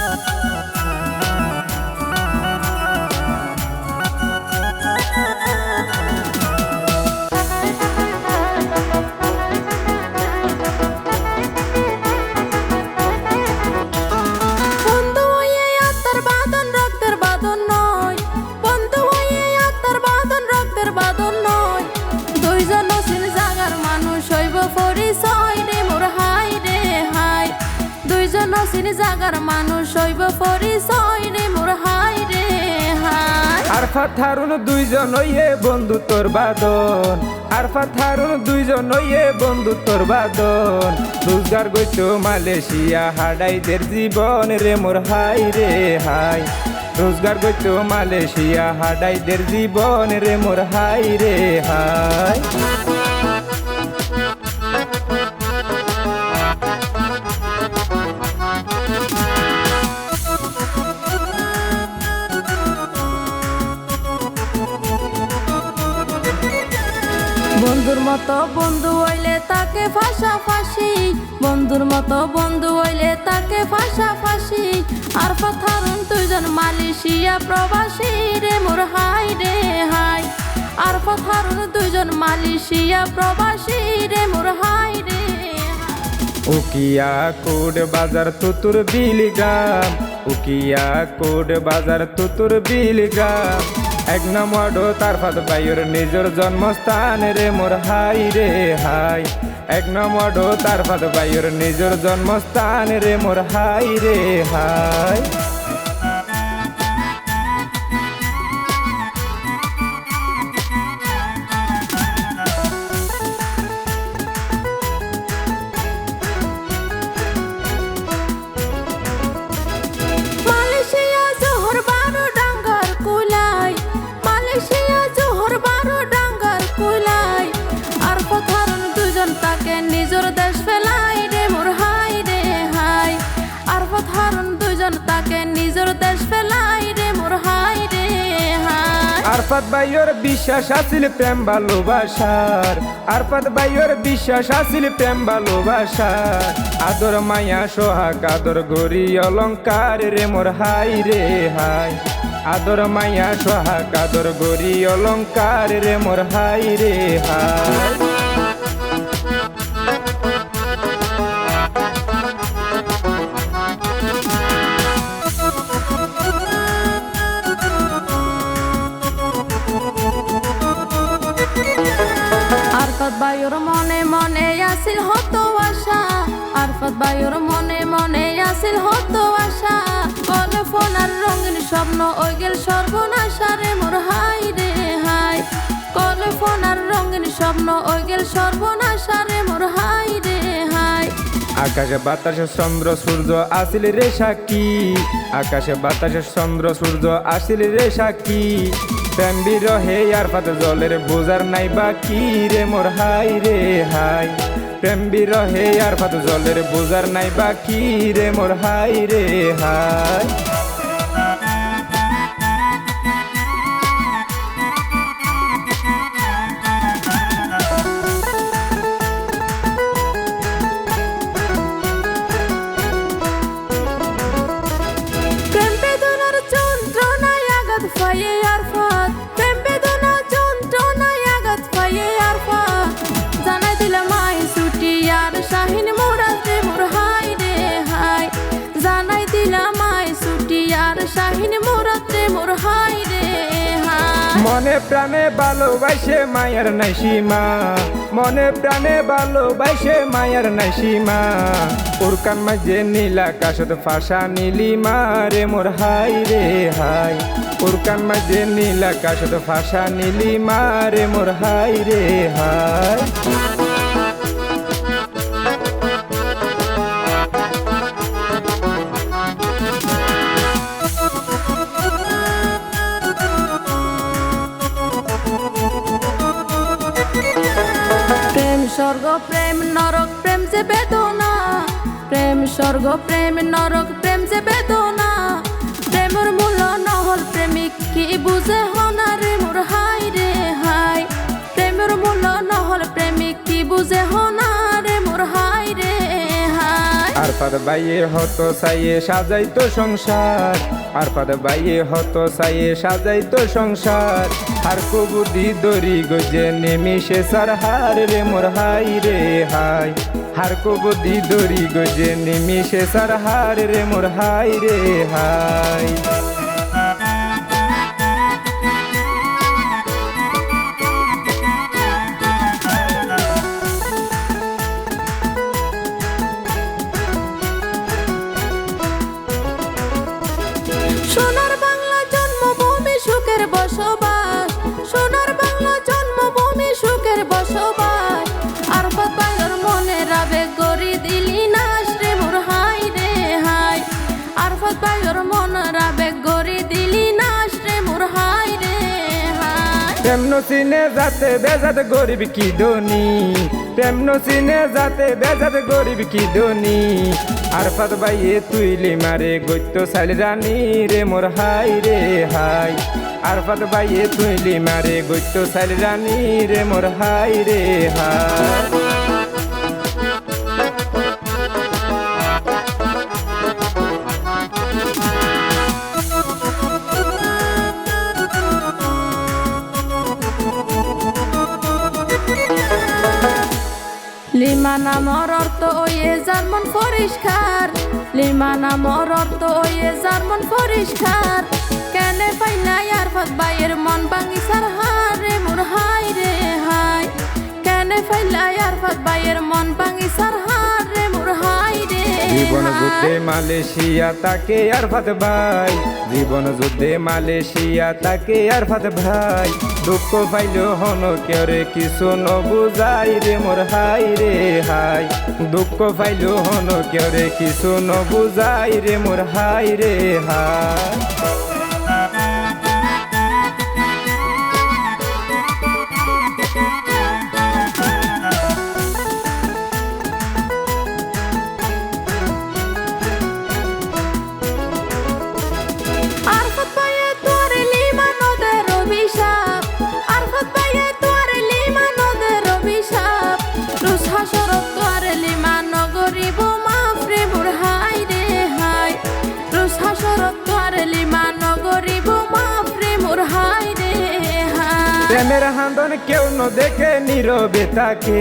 বন্ধু জাগার মানুষ হইব পরিচয় রে মোর হাই রে, হাই। আরফাত হারুন দুইজন বন্ধু তোর বাদন। আরফাত হারুন দুইজন ইয়ে বন্ধু তোর বাদন। রোজগার গইতো মালয়েশিয়া, হাডাইদের জীবন রে মোর হাই রে, হাই। রোজগার গইতো মালয়েশিয়া, হাডাইদের জীবন রে মোর হাই রে, হাই। মতো বন্ধু হইলে তাকে ফাঁসা ফাঁসি বন্ধুর মতো বন্ধু হইলে তাকে ফাঁসা ফাঁসি আর পাথারুন দুইজন মালয়েশিয়া প্রবাসী রে মোর হাই রে হাই। আর পাথারুন দুইজন মালয়েশিয়া প্রবাসী রে মোর হাই রে উকিয়া কোড বাজার তুতুর বিলিগ্রাম। উকিয়া কোড বাজার তুতুর বিলিগ্রাম। এক নম্বর তার ফাদ বাইর নিজের জন্মস্থান রে, মোর হাই রে, হাই। এক নম্বর তার ফাদ বাইর নিজের জন্মস্থান রে, মোর হাই রে, হাই। হাই বাইয়র বিশ্বাস আছিল প্রেম ভালোবাসার। আরপাত বাইয়র বিশ্বাস আছিল প্রেম ভালোবাসার। আদর মায়া, সোহাগ, আদর গরি অলঙ্কার রে মোর হাই রে হাই। আদর মায়া, সোহাগ, আদর গরি অলঙ্কার রে মোর হাই রে হাই। আরফাত বায়ুর মনে মনে আসিল হত আশা। আরফাত বায়ুর মনে মনে আসিল হত আশা। কলে ফোনার রঙিন স্বপ্ন ওই গেল সর্বনাশা রে মোর হাই রে হাই কলে ফোনার রঙিন স্বপ্ন ওই গেল সর্বনাশা রে মোর হাই রে হাই আকাশে বাতাসে চন্দ্র, সূর্য আসিল রে সাক্ষী। আকাশে বাতাসে চন্দ্র, সূর্য আসিল রে সাক্ষী। প্রেম বিরহে আর পাতে জলের বোঝার নাই বাকি রে, মোর হাই রে, হাই। প্রেম বিরহে আর পাতে জলের বোঝার নাই বাকি রে, মোর হাই রে, হাই। মোর হাই রে মনে প্রাণে ভালোবাসে মায়ের নাই মনে প্রাণে ভালোবাসে মায়ের নাই সীমা। উরকান মাঝে নীলা আকাশত ফাঁসা নীলিমা রে মোর হাই রে, হাই। উরকান মাঝে নীল আকাশত ফাঁসা নীলিমা রে মোর হাই রে, হাই। স্বর্গ প্রেম নরক প্রেম যে বেদনা। প্রেমের মূল নহল প্রেমিক, কি বুঝে হনারে মোর হাই রে হাই প্রেমের মূল্য নহল প্রেমিক, কি বুঝে হনারে মোর হাই রে হাই আর আরফাত বাইয়ে হত সাইয়ে সাজাইতো সংসার। আরফাত বাইয়ে হত সাইয়ে সাজাইতো সংসার। আর কবুদি দড়ি গজে নেমিশে সার হার রে মোর হাই রে হাই হার কবদি দড়ি গজে নিমিশে সার হার রে মোর হাই রে হাই তেমন সিনে যাতে বেজাত গরিব কি ধনী? তেমন সিনে যাতে বেজাত গরিব কি ধনী? আরফাত বাইয়ে তুইলি মারে গৈত্য সাইল রানী রে, মোর হাই রে হাই। আরফাত বাইয়ে তুইলি মারে গৈত্য সাইল রানী রে, মোর হাই রে হাই। নামর অর্থ ওয়ে জার্মান পরিষ্কার। লিমা নামর অর্থ ওয়ে জার্মান পরিষ্কার। কেনে পাইলাই আর ফাত বাইয়ের মন ভাঙি সার হার মোর হাই রে হাই কেনে পাইলাই আর ফাত বাইয়ের মন ভাঙি সার হাই জীবন। যুদ্ধে মালয়েশিয়া তাকে আর ফাত ভাই। জীবন যুদ্ধে মালয়েশিয়া তাকে আর ফাত ভাই। দুঃখ পাইল হন কেরে কিছু ন বুঝাই রে মোর হাই রে হাই। দুঃখ পাইল হন কেরে কিছু ন বুঝাই রে মোর হাই রে হাই। কেউ ন দেখে নীরবে তাকে।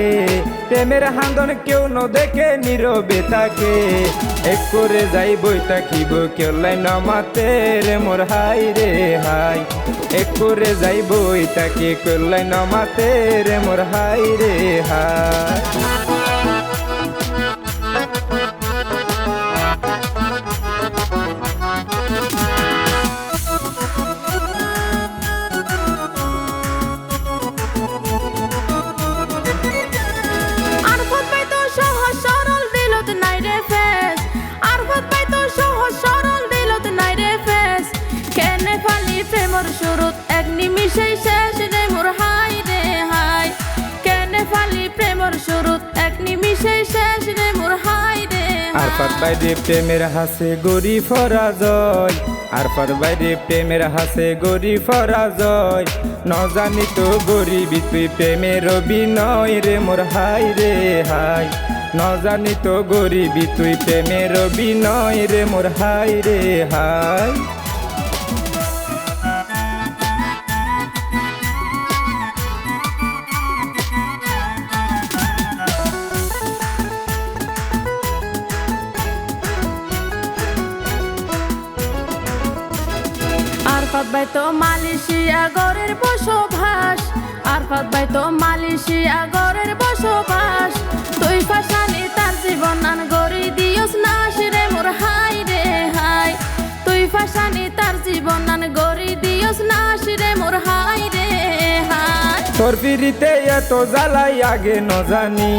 প্রেমের হান্দন কেউ ন দেখে নীরবে তাকে। এক করে যাই বই থাকিব কেউ লাই নমাতে রে মোর হাই রে হাই। এক করে যাই বই তাকে, কেউ লাই নমাতে রে মোর হাই রে হাই। শুরুত এক নিমিষেই শেষ রে মোর হাই রে হাই। কেনে ফালি প্রেমর শুরুত এক নিমিষেই শেষ রে মোর হাই রে আর পাত বাইরে প্রেমের হাসে গরি ফরা জয়। আর পাত বাইরে প্রেমের হাসে গরি ফরা জয়। ন জানি তো গরিবি তুই প্রেমের অভিনয় রে মোর হাই রে হাই। ন জানি তো গরিবি তুই প্রেমের অভিনয় রে মোর হাই রে হাই। আর ফাত বাই তো মালয়েশিয়া গরের বসবাস। আর ফাত বাই তো মালয়েশিয়া গরের বসবাস। তুই ফাশানি তার জীবন আন গরি দিয়স নাশ রে মোর হাই রে হাই। তুই ফাশানি তার জীবন আন গরি দিয়স নাশ রে মোর হাই রে হাই। তোর ফিরিতে এত জ্বালাই আগে, ন জানি।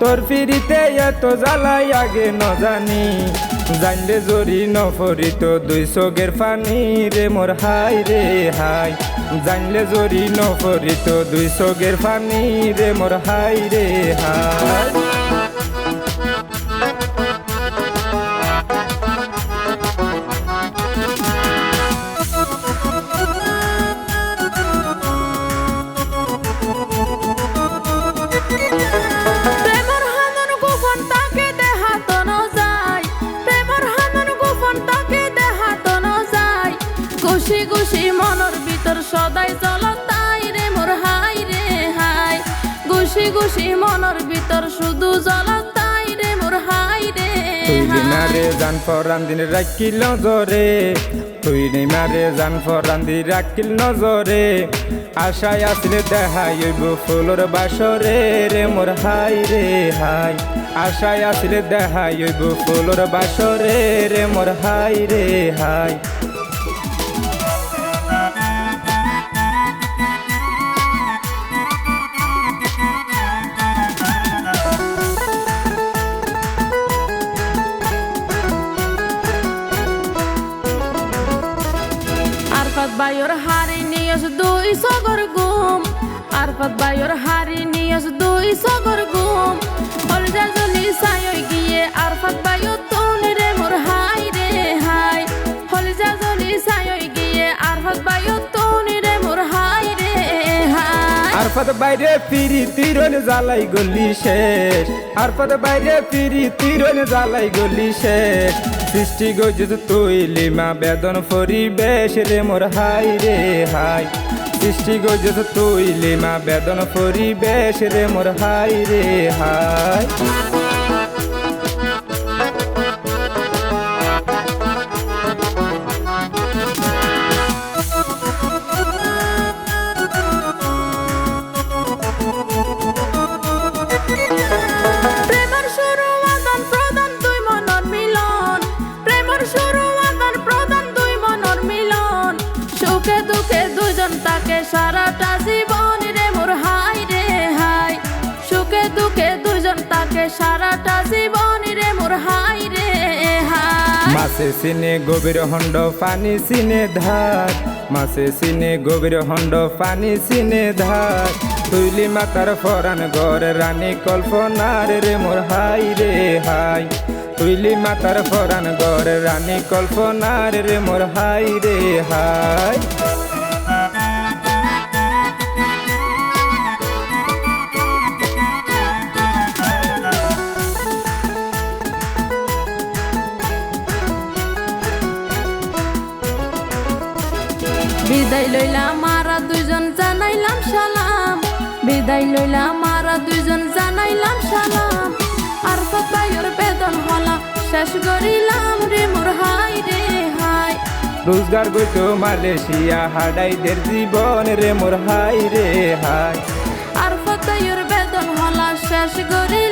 তোর ফিরিতে এত জ্বালাই আগে, ন জানি। জানলে জরি নফরি তো দুই চোখের ফানি রে মোর হাই রে হাই। জানলে জরি নফরি তো দুই চোখের ফানি রে মোর হাই রে হাই। শুধু জল তাই রে মোর হাই রে তুই হাই। মারে জান ফরান দিন রাখিল নজরে তুই নেই মারে জান ফরান দি রাখিল নজরে আশায় আসলে দেখাই হইব ফুলর বাসরে রে মোর হাই রে হাই আশায় আসলে দেখাই হইব ফুলর বাসরে রে মোর হাই রে হাই বাইর হারি নিয়স দুই সগর গুম। হলজা জলি সায়ই গিয়ে আরফাত বাইর তুন রে মোর হাই রে হাই। হলজা জলি সায়ই গিয়ে আরফাত বাইর তুন রে মোর হাই রে হাই। আরফাত বাইরে ফিরি তিরন জ্বালাই গলি শেষ। আরফাত বাইরে ফিরি তিরন জ্বালাই গলি শেষ। সৃষ্টি গজত তৈলি মা বেদন পরিবেশ রে মোর হাই রে হাই। সৃষ্টি গজত তৈলি মা বেদন পরিবেশ রে মোর হাই রে হাই। শুরু আদান দুজন তাকে সারাটা জীবন রে মোর হাই রে হাই। সুখে দুঃখে দুজন তাকে সারাটা জীবন রে মোর হাই রে হাই। মাসে সিনে গভীর হন্ড, পানি সিনে ধার। মাসে সিনে গভীর হন্ড, পানি সিনে ধার। তুইলি মাতার ফরান গড় রানী কল্পনার রে মোর হাই রে হাই। তুইলি মাতার ফরান গড় রানী কল্পনার রে মোর হাই রে হাই। বিদায় লইলাম মারা দুজন জানাইলাম সালাম। বিদায় লইলাম মারা দুজন জানাইলাম সালাম। আর পাতায়র বেদন হলা শেষ করিলাম রে মোর হাই রে হাই রোজগার গইতো মালয়েশিয়া হাডাইদের জীবন রে মোর হাই রে হাই আর পাতায়র বেদন হলা শেষ করিলাম